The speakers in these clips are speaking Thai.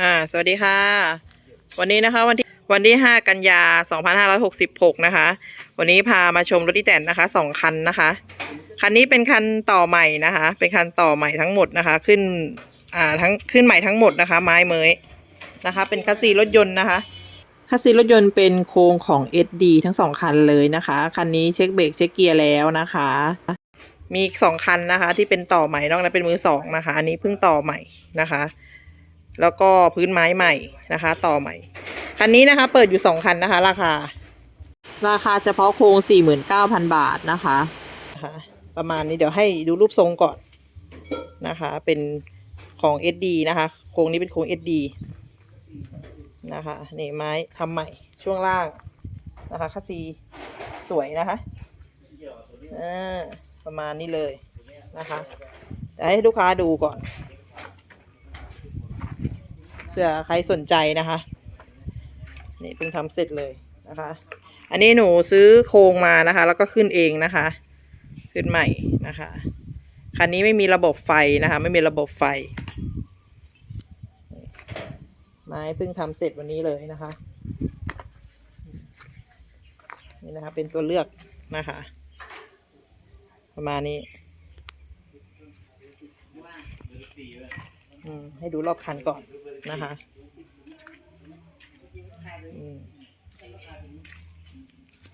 อ่า สวัสดีค่ะ วันนี้นะคะวันที่วันที่ 5 กันยา 2566 นะคะ วันนี้พามาชมรถที่แต่นนะคะสองคันนะคะ คันนี้เป็นคันต่อใหม่นะคะ เป็นคันต่อใหม่ทั้งหมดนะคะ ขึ้น อ่า ทั้ง ขึ้นใหม่ทั้งหมดนะคะ ไม้เมยนะคะ เป็นคัสซีรถยนต์นะคะ คัสซีรถยนต์เป็นโครงของ SD ทั้งสองคันเลยนะคะ คันนี้เช็คเบรกเช็คเกียร์แล้วนะคะ มีอีกสองคันนะคะ ที่เป็นต่อใหม่ นอกนั้นเป็นมือสองนะคะ อันนี้เพิ่งต่อใหม่นะคะ แล้วก็พื้นไม้ใหม่นะคะ ต่อใหม่ คันนี้นะคะ เปิดอยู่สองคันนะคะ ราคา ราคาเฉพาะโครงสี่หมื่นเก้าพันบาทนะคะนะคะประมาณนี้เดี๋ยวให้ดูรูปทรงก่อนนะคะ เป็นของ SD นะคะ โครงนี้เป็นโครง SD นะคะนี่ไม้ทำใหม่ช่วงล่างนะคะคัสซีสวยนะคะอ่าประมาณนี้เลยนะคะเดี๋ยวให้ลูกค้าดูก่อนเผื่อใครสนใจนะคะ นี่เพิ่งทำเสร็จเลยนะคะ อันนี้หนูซื้อโครงมานะคะ แล้วก็ขึ้นเองนะคะ ขึ้นใหม่นะคะ คันนี้ไม่มีระบบไฟนะคะ ไม่มีระบบไฟ ไม้เพิ่งทำเสร็จวันนี้เลยนะคะ นี่นะคะเป็นตัวเลือกนะคะ ประมาณนี้ให้ดูรอบคันก่อน นะคะ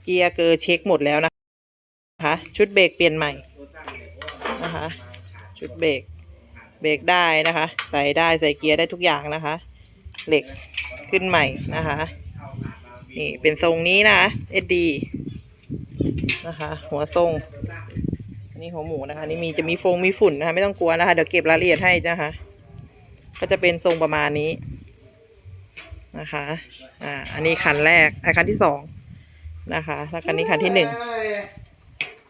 เกียร์เกอร์เช็คหมดแล้วนะคะชุดเบรกเปลี่ยนใหม่นะคะชุดเบรกเบรกได้นะคะ ใส่ได้ใส่เกียร์ได้ทุกอย่างนะคะ เหล็กขึ้นใหม่นะคะนี่เป็นทรงนี้นะคะ SD นะคะ หัวทรงอันนี้หัวหมูนะคะนี่มีจะมีฟงมีฝุ่นนะคะ ไม่ต้องกลัวนะคะ เดี๋ยวเก็บรายละเอียดให้นะคะ ก็จะเป็นทรงประมาณนี้นะคะ อ่า อันนี้คันแรกอะคันที่สองนะคะ แล้วคันนี้คันที่หนึ่ง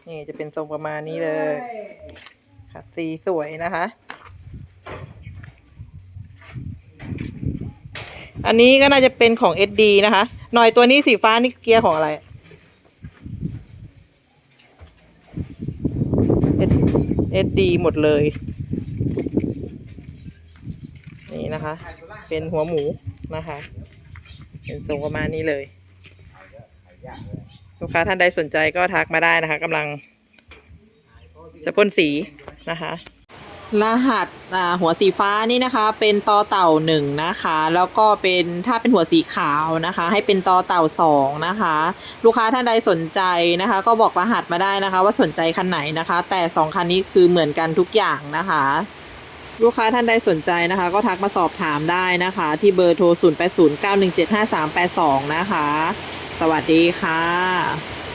นี่จะเป็นทรงประมาณนี้เลยค่ะสีสวยนะคะ อันนี้ก็น่าจะเป็นของ SD นะคะ หน่อยตัวนี้สีฟ้านี่เกียร์ของอะไร SD หมดเลย นะคะ เป็นหัวหมูนะคะ เป็นทรงประมาณนี้เลย ลูกค้าท่านใดสนใจก็ทักมาได้นะคะกำลัง จะพ่นสีนะคะรหัสหัวสีฟ้านี่นะคะ เป็นต่อเต่าหนึ่งนะคะ แล้วก็เป็นถ้าเป็นหัวสีขาวนะคะ ให้เป็นต่อเต่าสองนะคะ ลูกค้าท่านใดสนใจนะคะ ก็บอกรหัสมาได้นะคะ ว่าสนใจคันไหนนะคะ แต่สองคันนี้คือเหมือนกันทุกอย่างนะคะ ลูกค้าท่านใดสนใจนะคะ ก็ทักมาสอบถามได้นะคะ ที่เบอร์โทร 0809175382 นะคะ สวัสดีค่ะ